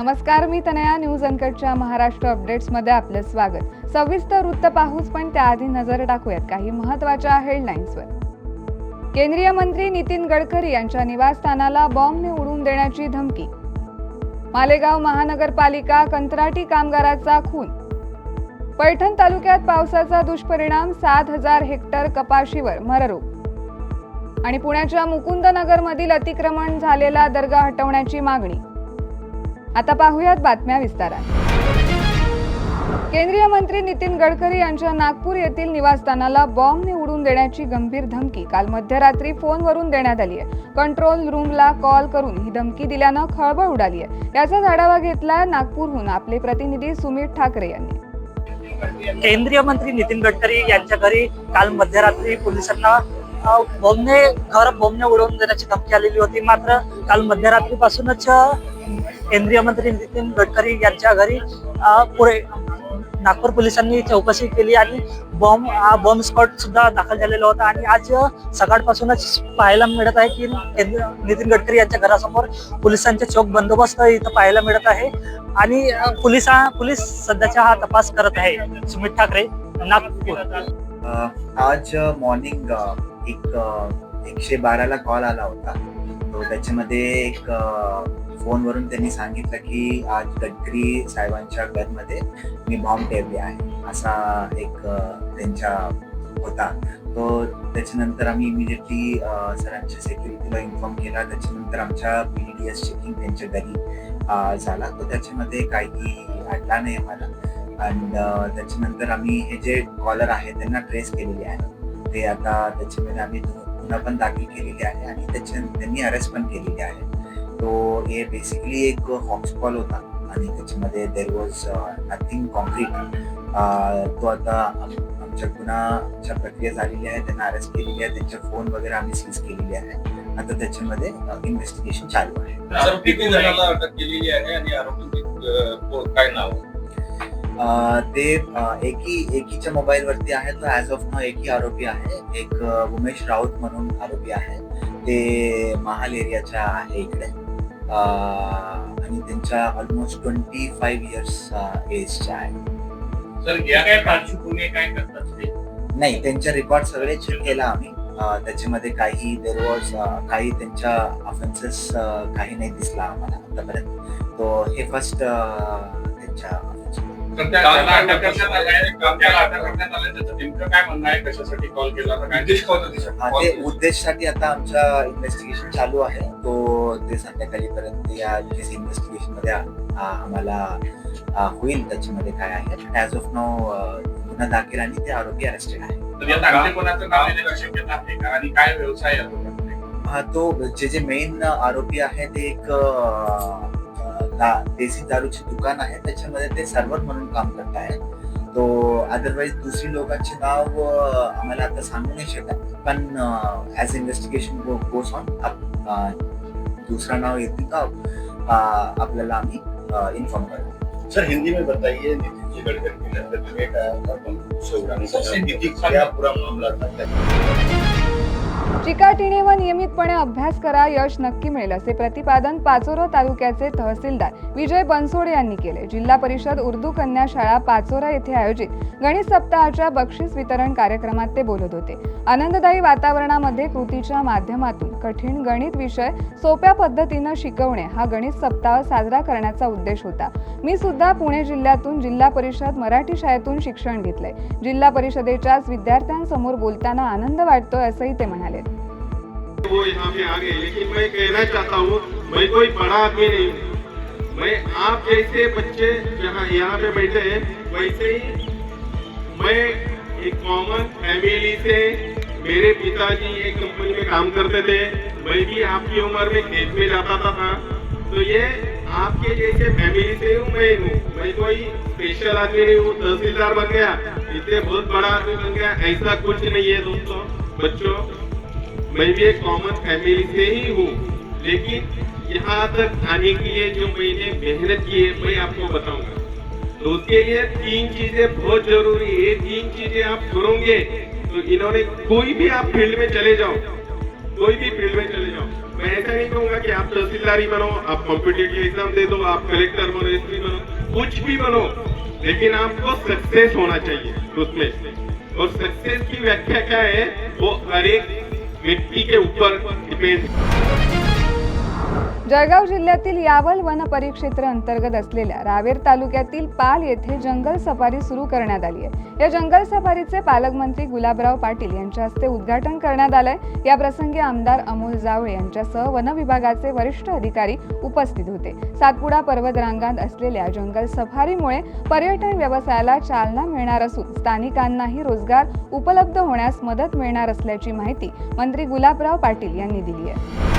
नमस्कार मी तनया. न्यूज अनकटच्या महाराष्ट्र अपडेट्समध्ये आपलं स्वागत. सविस्तर वृत्त पाहूच पण त्याआधी नजर टाकूयात. काही महत्त्वाच्या हेडलाईन्सवर केंद्रीय मंत्री नितीन गडकरी यांच्या निवासस्थानाला बॉम्बने उडवून देण्याची धमकी. मालेगाव महानगरपालिका कंत्राटी कामगाराचा खून. पैठण तालुक्यात पावसाचा दुष्परिणाम सात हजार हेक्टर कपाशीवर मररोग. आणि पुण्याच्या मुकुंदनगरमधील अतिक्रमण झालेला दर्गा हटवण्याची मागणी. आता पाहूयात बातम्या विस्तारात. केंद्रीय मंत्री नितीन गडकरी यांच्या नागपूर येथील निवासस्थानाला बॉम्बने उडवून देण्याची गंभीर धमकी. काल मध्यरात्री फोनवरून देण्यात आली आहे. कंट्रोल रूमला कॉल करून ही धमकी दिल्यानं खळबळ उडाली आहे. याचा आढावा घेतला नागपूरहून आपले प्रतिनिधी सुमित ठाकरे यांनी. केंद्रीय मंत्री नितीन गडकरी यांच्या घरी काल मध्यरात्री पोलिसांना बॉम्बने घर बॉम्बने उडवून देण्याची धमकी आलेली होती. मात्र काल मध्यरात्रीपासूनच केंद्रीय मंत्री नितीन गडकरी यांच्या घरी पुढे नागपूर पोलिसांनी चौकशी केली आणि बॉम्ब अ, बॉम्ब स्क्वॉड सुद्धा दाखल झालेला होता. आणि आज सकाळपासूनच पाहायला मिळत आहे की नितीन गडकरी यांच्या घरासमोर पोलिसांचे चोख बंदोबस्त इथं पाहायला मिळत आहे. आणि पोलीस पोलीस सध्याचा हा तपास करत आहे. सुमित ठाकरे नागपूर. आज मॉर्निंग एक एकशे बाराला कॉल आला होता. तो त्याच्यामध्ये एक फोनवरून त्यांनी सांगितलं की आज गडकरी साहेबांच्या घरमध्ये मी बॉम्ब ठेवले आहे. असा एक त्यांच्या होता. तो त्याच्यानंतर आम्ही इमिडिएटली सरांच्या सेक्युरिटीला इन्फॉर्म केला. त्याच्यानंतर आमच्या पी डी एस चेकिंग त्यांच्या घरी झाला. तो त्याच्यामध्ये काही अडला नाही आम्हाला. आणि त्याच्यानंतर आम्ही हे जे कॉलर आहे त्यांना ट्रेस केलेले आहे. ते आता त्याच्यामध्ये आम्ही गुन्हा पण दाखल केलेली आहे. आणि त्याच्या त्यांनी अरेस्ट पण केलेली आहे. तो हे बेसिकली एक हॉक्स कॉल होता. आणि त्याच्यामध्ये देर वॉज नथिंग कॉन्क्रीट तो आता आम- आमच्या गुन्हाच्या प्रक्रिया झालेली आहे त्यांना अरेस्ट केलेली आहे त्यांचे फोन वगैरे आम्ही सीज केलेले आहे. आता त्याच्यामध्ये इन्व्हेस्टिगेशन चालू आहे. सर किती जणांना अटक केलेली आहे आणि आरोपींची अ, को- काय नाव? अ, ते एकी एकीच्या मोबाईल वरती आहे तो ऍज ऑफ नाव एकी आरोपी आहे. एक उमेश राऊत म्हणून आरोपी आहे. ते महाल एरियाच्या आहे इकडे. आणि त्यांच्या ऑलमोस्ट ट्वेंटी फाईव्ह इयर्स एजच्या आहे. सर या काय पार्श्वभूमी काय करतात ते? नाही त्यांचे रेकॉर्ड सगळे चेक केला आम्ही. अ, त्याच्यामध्ये काही देर वॉज काही त्यांच्या ऑफेन्सेस काही नाही दिसला आम्हाला आतापर्यंत. तो हे फर्स्ट त्यांच्या. तर त्या त्यांना अटक करण्यात आली आहे का? त्याला अटक करण्यात आलं त्याचं नेमकं काय म्हणणं आहे? कशासाठी कॉल केला? होता काय उद्देश होता तिचा? हा, ते उद्देशसाठी आता आमच्या इन्व्हेस्टिगेशन चालू आहे. तो ते संध्याकाळीपर्यंत या इन्व्हेस्टिगेशनमध्ये आ- आम्हाला आ, होईल. त्याच्यामध्ये काय आहे? ऍज ऑफ नाव गुन्हा दाखल आणि ते आरोपी अरेस्टेड आहे तर यात आणखी कोणाचं नाव येण्याची शक्यता आहे का? आणि काय व्यवसाय आहे तो? हा तो जे जे मेन आरोपी आहे ते एक अ, दा- देसी दारूचे दुकान आहे त्याच्यामध्ये ते सर्वर म्हणून काम करत आहे. तो अदरवाईज दुसरी लोकांचे नाव आम्हाला आता सांगू नाही शकत पण ऍज इन्व्हेस्टिगेशन गोस ऑन दुसरा नाव येतील का आपल्याला आम्ही इन्फॉर्म करू. सर हिंदी में बताइए नितिन जी गडकरी की नज़र में का कदम से उड़ाने का पूरा मामला था? चिकाटीने व नियमितपणे अभ्यास करा यश नक्की मिळेल असे प्रतिपादन पाचोरा तालुक्याचे तहसीलदार विजय बनसोडे यांनी केले. जिल्हा परिषद उर्दू कन्या शाळा पाचोरा येथे आयोजित गणित सप्ताहाच्या बक्षीस वितरण कार्यक्रमात ते बोलत होते. आनंददायी वातावरणामध्ये कृतीच्या माध्यमातून कठीण गणित विषय सोप्या पद्धतीनं शिकवणे हा गणित सप्ताह साजरा करण्याचा उद्देश होता. मी सुद्धा पुणे जिल्ह्यातून जिल्हा परिषद मराठी शाळेतून शिक्षण घेतलंय. जिल्हा परिषदेच्याच विद्यार्थ्यांसमोर बोलताना आनंद वाटतोय असंही ते म्हणाले. वो यहाँ पे आ गए। लेकिन मैं कहना चाहता हूँ मैं कोई बड़ा आदमी नहीं हूँ। मैं आप जैसे बच्चे जहाँ यहाँ पे बैठे हैं वैसे ही मैं एक कॉमन फैमिली से मेरे पिताजी एक कंपनी में काम करते थे। मैं भी आपकी उम्र में खेत में जाता था, था। तो ये आपके जैसे फैमिली से हूँ मैं हूँ। मैं कोई स्पेशल आदमी नहीं हूँ। तहसीलदार बन गया इससे बहुत बड़ा आदमी बन गया ऐसा कुछ नहीं है दोस्तों बच्चों। मैं भी एक कॉमन फैमिली से ही हूँ, लेकिन यहाँ तक आने के लिए जो मैंने मेहनत की है, मैं आपको बताऊँगा। तो उसके लिए तीन चीज़ें बहुत ज़रूरी है। तीन चीज़ें आप करोगे तो इन्होंने कोई भी आप फ़ील्ड में चले जाओ, कोई भी फ़ील्ड में चले जाओ, मैं ऐसा नहीं कहूँगा कि आप तहसीलदारी बनो आप कॉम्पिटेटिव एग्ज़ाम दे दो, आप कलेक्टर बनो एसपी बनो, कुछ भी बनो, लेकिन आपको सक्सेस होना चाहिए उसमें। और सक्सेस की व्याख्या क्या है? वो हर एक व्यक्ति के ऊपर डिपेंड जळगाव जिल्ह्यातील यावल वन परिक्षेत्र अंतर्गत असलेल्या रावेर तालुक्यातील पाल येथे जंगल सफारी सुरू करण्यात आली आहे. या जंगल सफारीचे पालकमंत्री गुलाबराव पाटील यांच्या हस्ते उद्घाटन करण्यात आलंय. या प्रसंगी आमदार अमोल जावळे यांच्यासह वन विभागाचे वरिष्ठ अधिकारी उपस्थित होते. सातपुडा पर्वत रांगात असलेल्या जंगल सफारीमुळे पर्यटन व्यवसायाला चालना मिळणार असून स्थानिकांनाही रोजगार उपलब्ध होण्यास मदत मिळणार असल्याची माहिती मंत्री गुलाबराव पाटील यांनी दिली आहे.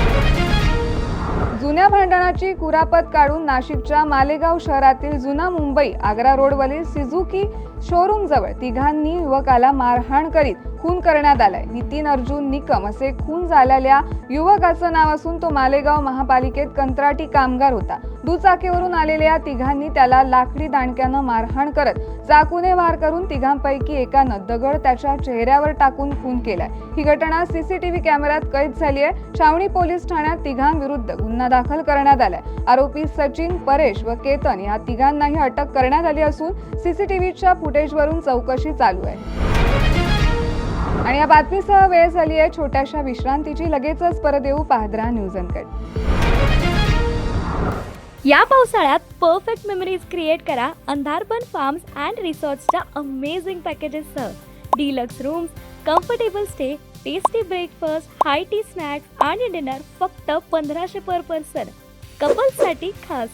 जुन्या भांडणाची कुरापत काढून नाशिकच्या मालेगाव शहरातील जुना मुंबई आग्रा रोडवरील सिझुकी शोरूम जवळ तिघांनी युवकाला मारहाण करीत खून करण्यात आलाय. नितीन अर्जुन निकम असे खून झालेल्या युवकाचं नाव असून तो मालेगाव महापालिकेत कंत्राटी कामगार होता. दुचाकीवरून आलेल्या तिघांनी त्याला लाकडी दांडक्यानं मारहाण करत चाकूने वार करून तिघांपैकी एकानं दगड त्याच्या चेहऱ्यावर टाकून खून केलाय. ही घटना सीसीटीव्ही कॅमेऱ्यात कैद झाली आहे. छावणी पोलीस ठाण्यात तिघांविरुद्ध गुन्हा दाखल करण्यात आलाय. आरोपी सचिन परेश व केतन या तिघांनाही अटक करण्यात आली असून सीसीटीव्हीच्या फुटेजवरून चौकशी चालू आहे. आणि या बातमीसह वेळ झाली आहे छोट्याशा विश्रांतीची. लगेचच परत येऊ पाहद्रा न्यूज अनकट या पावसाळ्यात परफेक्ट मेमरीज क्रिएट करा अंधारपण फार्म्स अँड रिसॉर्ट्सच्या amazing पॅकेजेससह deluxe rooms comfortable stay tasty breakfast high tea snacks आणि डिनर फक्त पंधराशे पर पर्सन कपल्ससाठी खास.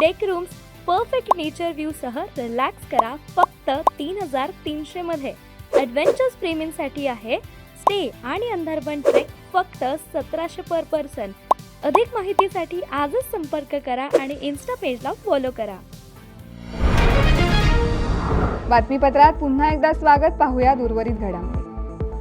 डेक रूम्स परफेक्ट नेचर व्ह्यूसह रिलॅक्स करा फक्त तीन हजार तीनशेमध्ये ॲडव्हेंचर्स प्रेमींसाठी आहे. स्टे आणि अंधारबन ट्रेक फक्त सतराशे पर पर्सन अधिक माहितीसाठी आजच संपर्क करा आणि इन्स्टा पेजला फॉलो करा. बातमीपत्रात पुन्हा एकदा स्वागत. पाहूया उर्वरित घडामोडी.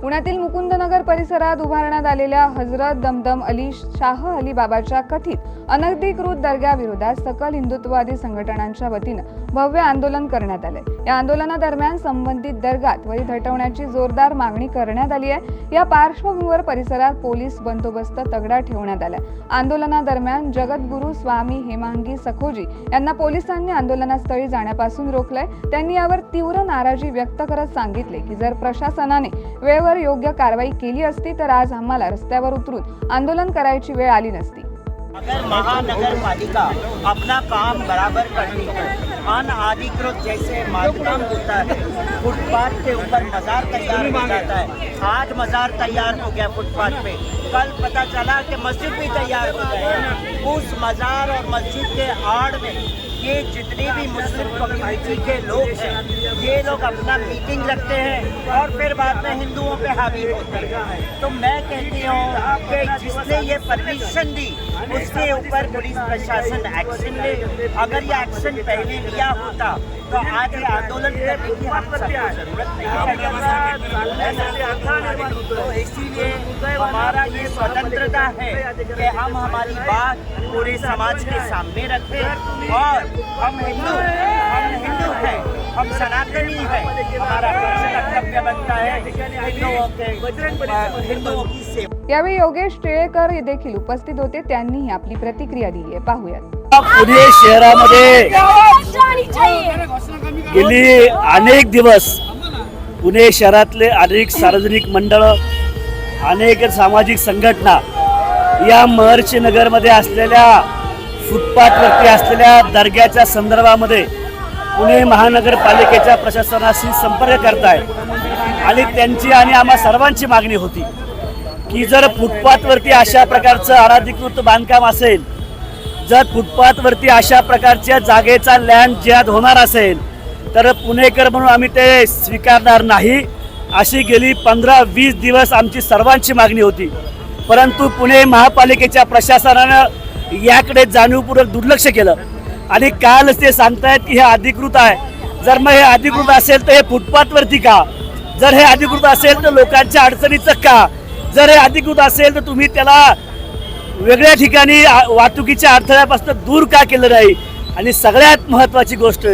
पुण्यातील मुकुंदनगर परिसरात उभारण्यात आलेल्या हजरत दमदम अली शाह अली बाबाच्या कथित अनधिकृत दर्ग्याविरोधात सकल हिंदुत्ववादी संघटनांच्या वतीनं भव्य आंदोलन करण्यात आले या आंदोलनादरम्यान संबंधित दर्गात वरी हटवण्याची जोरदार मागणी करण्यात आली आहे. या पार्श्वभूमीवर परिसरात पोलीस बंदोबस्त तगडा ठेवण्यात आला आंदोलनादरम्यान जगद्गुरू स्वामी हेमांगी सखोजी यांना पोलिसांनी आंदोलनास्थळी जाण्यापासून रोखलंय. त्यांनी यावर तीव्र नाराजी व्यक्त करत सांगितले की जर प्रशासनाने वेळेवर योग्य कारवाई केली असती तर आज आम्हाला रस्त्यावर उतरून आंदोलन करायची वेळ आली नसती. अगर महानगरपालिका अपना काम बराबर करती है। अनाधिकृत जैसे मालकाम होता है। फुटपाथ के ऊपर मजार तैयार हो जाता है। आज मजार तैयार हो गया फुटपाथ पे। कल पता चला कि मस्जिद भी तैयार हो गए उस मजार और मस्जिद के आड़ में ये जितने भी मुस्लिम कम्युनिटी के लोग हैं, ये लोग अपना मीटिंग रखते हैं और फिर बाद में हिंदुओं पे हावी होते हैं। तो मैं कहती हूँ कि जिसने ये परमिशन दी, उसके ऊपर पुलिस प्रशासन एक्शन ले। अगर ये एक्शन पहले लिया होता तो आज ये आंदोलन करने की ज़रूरत नहीं तो इसीलिए हमारा ये स्वतंत्रता है कि हम हमारी बात पूरे समाज के सामने रखें और हम हिंदू हम हिंदू हैं हम सनातनी हैं। हमारा कर्तव्य बनता है हिंदुओं के हिंदुओं की सेवा। यावेळी योगेश टिळेकर देखील उपस्थित होते त्यांनीही आपली प्रतिक्रिया दिली आहे. पाहूयात. पुणे शहरामध्ये गेली अनेक दिवस पुणे शहरातले अनेक सार्वजनिक मंडळ अनेक सामाजिक संघटना या महर्षी नगरमध्ये असलेल्या फुटपाथवरती असलेल्या दर्ग्याच्या संदर्भामध्ये पुणे महानगरपालिकेच्या प्रशासनाशी संपर्क करताय. आणि त्यांची आणि आम्हा सर्वांची मागणी होती की जर फुटपाथवरती अशा प्रकारचं अनाधिकृत बांधकाम असेल जर फुटपाथवरती अशा प्रकारच्या जागेचा लँड ज्यात होणार असेल तर पुणेकर म्हणून आम्ही ते स्वीकारणार नाही अशी गेली पंधरा वीस दिवस आमची सर्वांची मागणी होती. परंतु पुणे महापालिकेच्या प्रशासनानं याकडे जाणीवपूर्वक दुर्लक्ष केलं. आणि कालच ते सांगतायत की हे अधिकृत आहे. जर मग हे अधिकृत असेल तर हे फुटपाथवरती का? जर हे अधिकृत असेल तर लोकांच्या अडचणीचं का? जर हे अधिकृत असेल तर तुम्ही त्याला वेगळ्या ठिकाणी वाहतुकीच्या अडथळ्यापासून दूर का केलं नाही? आणि सगळ्यात महत्त्वाची गोष्ट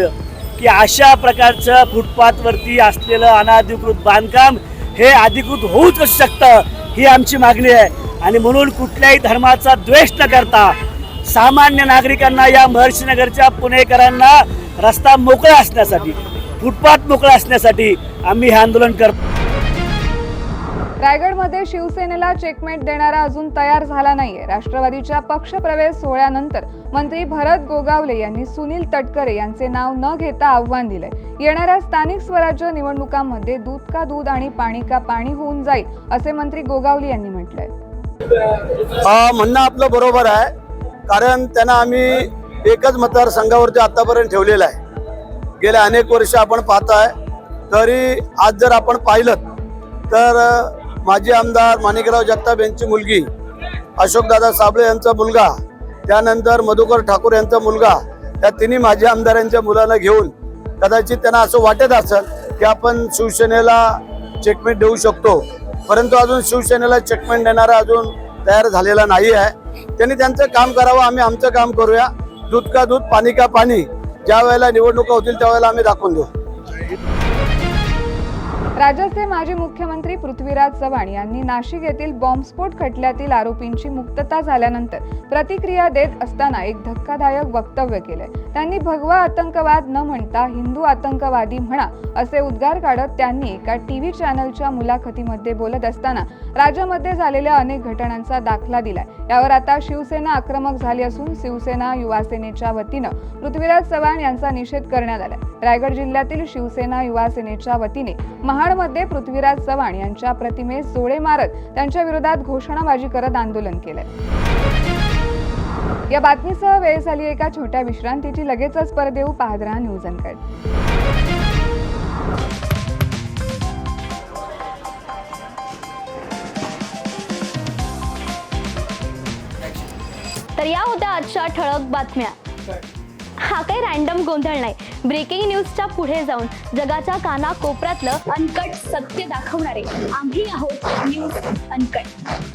की अशा प्रकारचं फुटपाथवरती असलेलं अनाधिकृत बांधकाम हे अधिकृत होऊच शकतं ही आमची मागणी आहे. आणि म्हणून कुठल्याही धर्माचा द्वेष न करता सामान्य नागरिकांना या महर्षीनगरच्या पुणेकरांना रस्ता मोकळा असण्यासाठी फुटपाथ मोकळा असण्यासाठी आम्ही हे आंदोलन करतो. रायगडमध्ये शिवसेनेला चेकमेट देणारा अजून तयार झाला नाहीये. राष्ट्रवादीच्या पक्षप्रवेश सोहळ्यानंतर मंत्री भरत गोगावले यांनी सुनील तटकरे यांचे नाव न घेता आव्हान दिलंय. येणाऱ्या स्थानिक स्वराज्य निवडणुकांमध्ये दूध का दूध आणि पाणी का पाणी होऊन जाईल असे मंत्री गोगावले यांनी म्हटलंय. म्हणणं आपलं बरोबर आहे. कारण त्यांना आम्ही एकच मतदारसंघावरती आतापर्यंत ठेवलेलं आहे गेल्या अनेक वर्ष आपण पाहताय तरी आज जर आपण पाहिलं तर माजी आमदार माणिकराव जगताप यांची मुलगी अशोकदादा साबळे यांचा मुलगा त्यानंतर मधुकर ठाकूर यांचा मुलगा त्या तिन्ही माजी आमदारांच्या मुलांना घेऊन कदाचित त्यांना असं वाटत असेल की आपण शिवसेनेला चेकमेंट देऊ शकतो. परंतु अजून शिवसेनेला चेकमेंट देणारा अजून तयार झालेला नाही आहे. त्यांनी त्यांचं काम करावं आम्ही आमचं काम करूया. दूध का दूध पाणी का पाणी. ज्या वेळेला निवडणुका होतील त्यावेळेला आम्ही दाखवून देऊ. राज्याचे माजी मुख्यमंत्री पृथ्वीराज चव्हाण यांनी नाशिक येथील बॉम्बस्फोट खटल्यातील आरोपींची मुक्तता झाल्यानंतर प्रतिक्रिया देत असताना एक धक्कादायक वक्तव्य केलंय. त्यांनी भगवा आतंकवाद न म्हणता हिंदू आतंकवादी म्हणा असे उद्गार काढत त्यांनी एका टी व्ही चॅनलच्या मुलाखतीमध्ये बोलत असताना राज्यामध्ये झालेल्या अनेक घटनांचा दाखला दिलाय. यावर आता शिवसेना आक्रमक झाली असून शिवसेना युवा सेनेच्या वतीनं पृथ्वीराज चव्हाण यांचा निषेध करण्यात आलाय. रायगड जिल्ह्यातील शिवसेना युवा सेनेच्या वतीने महाडमध्ये पृथ्वीराज चव्हाण यांच्या प्रतिमेस जोडे मारत त्यांच्या विरोधात घोषणाबाजी करत आंदोलन केलंय. या बातमीसह वेळ झाली एका छोट्या विश्रांतीची लगेचच परत येऊ पाहत राहा न्यूज अनकट. तर या होत्या आजच्या ठळक बातम्या. हा काही रॅन्डम गोंधळ नाही. ब्रेकिंग न्यूजच्या पुढे जाऊन जगाच्या काना कोपऱ्यातलं अनकट सत्य दाखवणारे आम्ही आहोत न्यूज अनकट.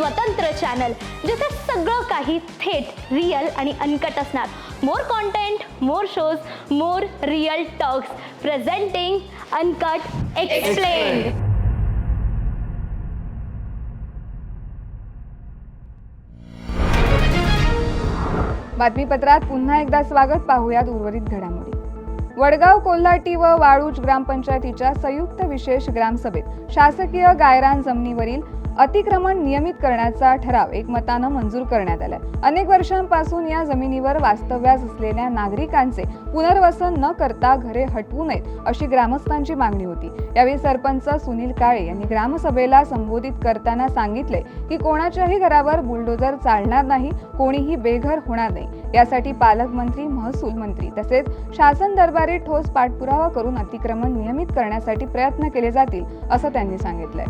स्वतंत्र चॅनल जिथे सगळं काही थेट रिअल आणि अनकट असणार. More content more shows more real talks presenting uncut explain बातमीपत्रात पुन्हा एकदा स्वागत पाहूयात उर्वरित घडामोडी. वडगाव कोल्हाटी व वाळूज ग्रामपंचायतीच्या संयुक्त विशेष ग्रामसभेत शासकीय गायरान जमिनीवरील अतिक्रमण नियमित करण्याचा ठराव एकमतानं मंजूर करण्यात आलाय. अनेक वर्षांपासून या जमिनीवर वास्तव्यास असलेल्या नागरिकांचे पुनर्वसन न करता घरे हटवू नयेत अशी ग्रामस्थांची मागणी होती. यावेळी सरपंच सुनील काळे यांनी ग्रामसभेला संबोधित करताना सांगितले की कोणाच्याही घरावर बुलडोजर चालणार नाही कोणीही बेघर होणार नाही. यासाठी पालकमंत्री महसूल मंत्री तसेच शासन दरबारी ठोस पाठपुरावा करून अतिक्रमण नियमित करण्यासाठी प्रयत्न केले जातील असं त्यांनी सांगितलंय.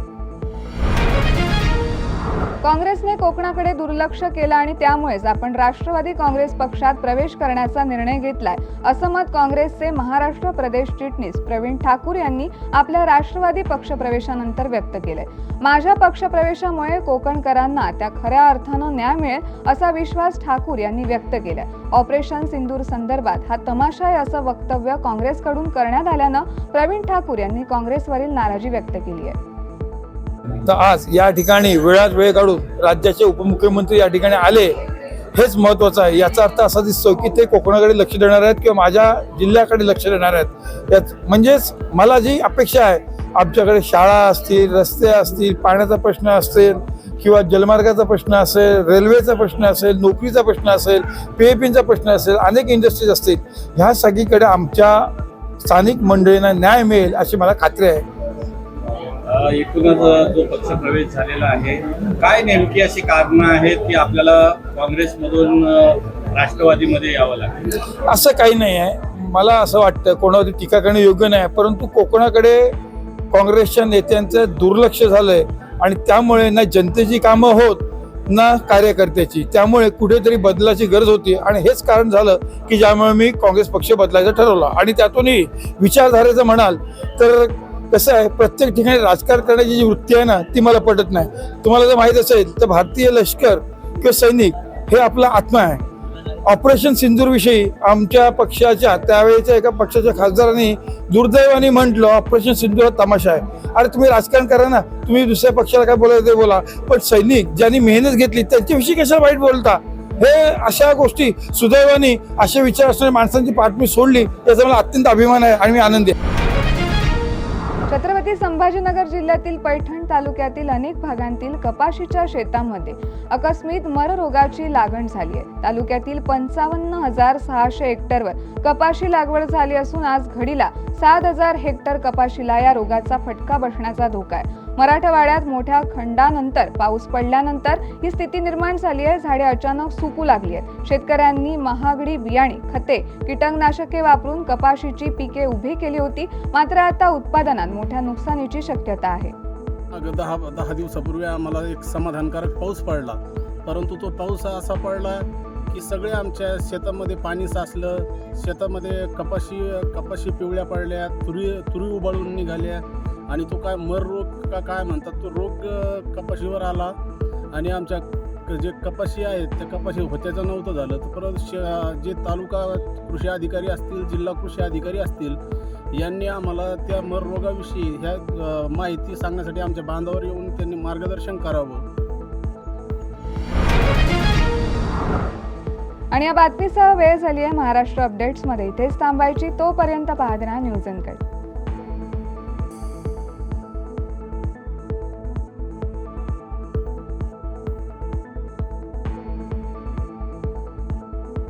काँग्रेसने कोकणाकडे दुर्लक्ष केलं आणि त्यामुळेच आपण राष्ट्रवादी काँग्रेस पक्षात प्रवेश करण्याचा निर्णय घेतलाय. असं मत काँग्रेसचे महाराष्ट्र प्रदेश चिटणीस प्रवीण ठाकूर यांनी आपल्या राष्ट्रवादी पक्षप्रवेशानंतर व्यक्त केलंय. माझ्या पक्षप्रवेशामुळे कोकणकरांना त्या खऱ्या अर्थानं न्याय मिळेल असा विश्वास ठाकूर यांनी व्यक्त केलाय. ऑपरेशन सिंदूर संदर्भात हा तमाशा आहे असं वक्तव्य काँग्रेसकडून करण्यात आल्यानं प्रवीण ठाकूर यांनी काँग्रेसवरील नाराजी व्यक्त केली आहे. तर आज या ठिकाणी वेळात वेळ काढून राज्याचे उपमुख्यमंत्री या ठिकाणी आले हेच महत्वाचं आहे. याचा अर्थ असा दिसतो की ते कोकणाकडे लक्ष देणार आहेत किंवा माझ्या जिल्ह्याकडे लक्ष देणार आहेत. यात म्हणजेच मला जी अपेक्षा आहे आमच्याकडे शाळा असतील रस्ते असतील पाण्याचा प्रश्न असेल किंवा जलमार्गाचा प्रश्न असेल रेल्वेचा प्रश्न असेल नोकरीचा प्रश्न असेल पीएपीचा प्रश्न असेल अनेक इंडस्ट्रीज असतील ह्या सगळीकडे आमच्या स्थानिक मंडळींना न्याय मिळेल अशी मला खात्री आहे. एकूणच जो पक्ष प्रवेश झालेला आहे काय नेमकी अशी कारणं आहेत की आपल्याला काँग्रेसमधून राष्ट्रवादीमध्ये यावं लागेल? असं काही नाही आहे. मला असं वाटतं कोणावरती टीका करणं योग्य नाही परंतु कोकणाकडे काँग्रेसच्या नेत्यांचं दुर्लक्ष झालंय आणि त्यामुळे ना जनतेची कामं होत ना कार्यकर्त्याची. त्यामुळे कुठेतरी बदलाची गरज होती आणि हेच कारण झालं की ज्यामुळे मी काँग्रेस पक्ष बदलायचं ठरवलं. आणि त्यातूनही विचारधारेचं म्हणाल तर कसं आहे प्रत्येक ठिकाणी राजकारण करण्याची जी वृत्ती आहे ना ती मला पटत नाही. तुम्हाला जर माहीत असेल तर भारतीय लष्कर किंवा सैनिक हे आपला आत्मा आहे. ऑपरेशन सिंदूर विषयी आमच्या पक्षाच्या त्यावेळेच्या एका पक्षाच्या खासदारांनी दुर्दैवाने म्हटलं ऑपरेशन सिंदूर हा तमाशा आहे. अरे तुम्ही राजकारण करा ना तुम्ही दुसऱ्या पक्षाला काय बोलायचं ते बोला. पण सैनिक ज्यांनी मेहनत घेतली त्यांच्याविषयी कशा वाईट बोलता? हे अशा गोष्टी सुदैवाने असे विचार असणाऱ्या माणसांची पाठ मी सोडली याचा मला अत्यंत अभिमान आहे आणि मी आनंदी आहे. की संभाजीनगर जिल्ह्यातील पैठण तालुक्यातील अनेक भागांतील कपाशीच्या शेतामध्ये अकस्मित मररोगाची लागण झाली आहे. तालुक्यातील पंचावन्न हजार सहाशे हेक्टरवर कपाशी लागवड झाली असून आज घडीला सात हजार हेक्टर कपाशीला या रोगाचा फटका बसण्याचा धोका आहे. मराठवाड्यात मोठ्या खंडानंतर पाऊस पडल्यानंतर ही स्थिती निर्माण झाली आहे. झाडे अचानक सुकू लागली आहेत. शेतकऱ्यांनी महागडी बियाणे खते कीटकनाशके वापरून कपाशीची पिके उभी केली होती. मात्र आता उत्पादनात मोठ्या नुकसानीची शक्यता आहे. अगं दहा दहा दिवसापूर्वी आम्हाला एक समाधानकारक पाऊस पडला. परंतु तो पाऊस असा पडला की सगळे आमच्या शेतामध्ये पाणी साचलं. शेतामध्ये कपाशी कपाशी पिवळ्या पडल्या तुरी तुरी उबाळून निघाल्या. आणि तो काय मर रोग का काय म्हणतात तो रोग कपाशीवर आला आणि आमच्या क- जे कपाशी आहेत त्या कपाशी होत्याचं नव्हतं झालं. तर परत श जे तालुका कृषी अधिकारी असतील जिल्हा कृषी अधिकारी असतील यांनी आम्हाला त्या मर रोगाविषयी ह्या माहिती सांगण्यासाठी आमच्या बांधावर येऊन त्यांनी मार्गदर्शन करावं. आणि या बातमीसह वेळ झाली आहे महाराष्ट्र अपडेट्समध्ये. इथेच थांबायची तोपर्यंत पाहत राहा न्यूज अनकट